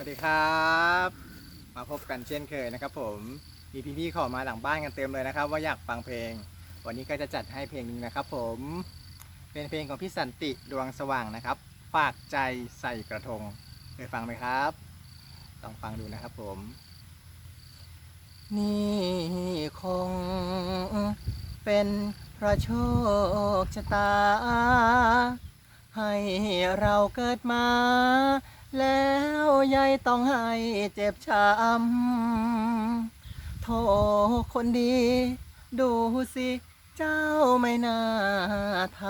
วัสดีครับ มาพบกันเช่นเคยนะครับผมมีพี่ๆขอมาหลังบ้านกันเต็มเลยนะครับ ว่าอยากฟังเพลง วันนี้ก็จะจัดให้เพลงหนึงนะครับ ผมเป็นเพลงของพี่สันติดวงสว่างนะครับฝากใจใส่กระทงเคยฟังไหมครับต้องฟังดูนะครับผม นี่คง เป็นพระโชคชะตา ให้เราเกิดมา แล้วยายต้องให้เจ็บช้ำโทคนดี ดูสิ เจ้าไม่น่าท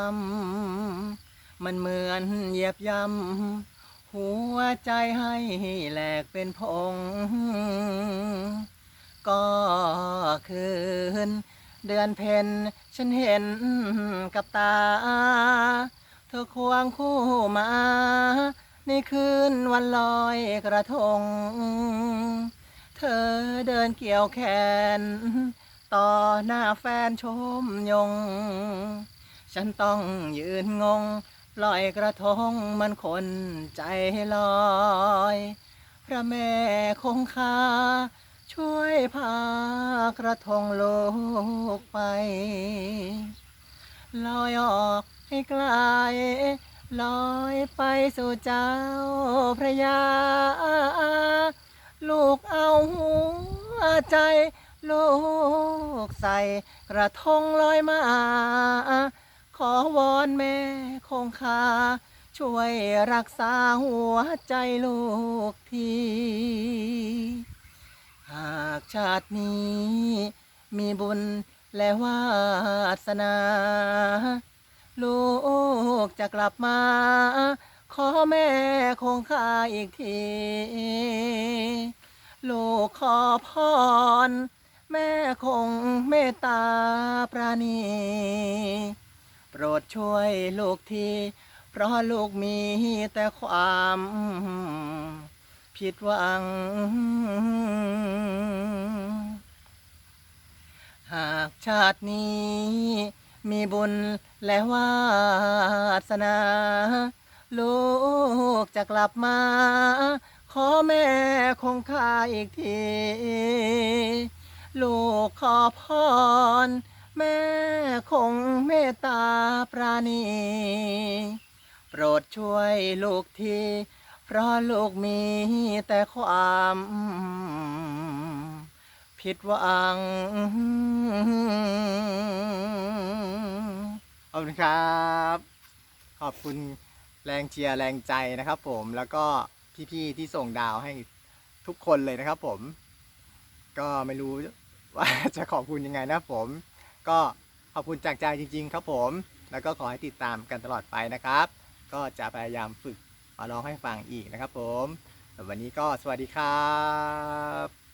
ำมันเหมือนเหยียบย่ำหัวใจให้แหลกเป็นพง ก็คืนเดือนเพ็ญฉันเห็นกับตา เธอควงคู่มา ในคืนวันลอยกระทง เธอเดินเกี่ยวแขน ต่อหน้าแฟนชมยง ฉันต้องยืนงงลอยกระทงมันคนใจลอย พระแม่คงคาช่วยพากระทงโลกไป ลอยออกให้ไกล ลอยไปสู่เจ้าพระยา ลูกเอาหัวใจ ลูกใส่กระทงลอยมา ขอวอนแม่คงคา ช่วยรักษาหัวใจลูกที หากชาตินี้มีบุญและวาสนา ลูกจะกลับมา ขอแม่คงคาอีกที ลูกขอพร แม่คงเมตตาปราณี โปรดช่วยลูกที เพราะลูกมีแต่ความผิดหวัง หากชาตินี้ มีบุญและวาสนา ลูกจะกลับมา ขอแม่คงคาอีกที ลูกขอพร แม่คงเมตตาปราณี โปรดช่วยลูกทีเพราะลูกมีแต่ความผิดหวัง อบคุณครับ ขอบคุณแรงเชียร์แรงใจนะครับผมแล้วก็พี่ๆที่ส่งดาวให้ทุกคนเลยนะครับผม ก็ไม่รู้ว่าจะขอบคุณยังไงนะผม ก็ขอบคุณจากใจจริง ๆ ครับผม แล้วก็ขอให้ติดตามกันตลอดไปนะครับ ก็จะพยายามฝึกมาร้องให้ฟังอีกนะครับผมแต่วันนี้ก็สวัสดีครับ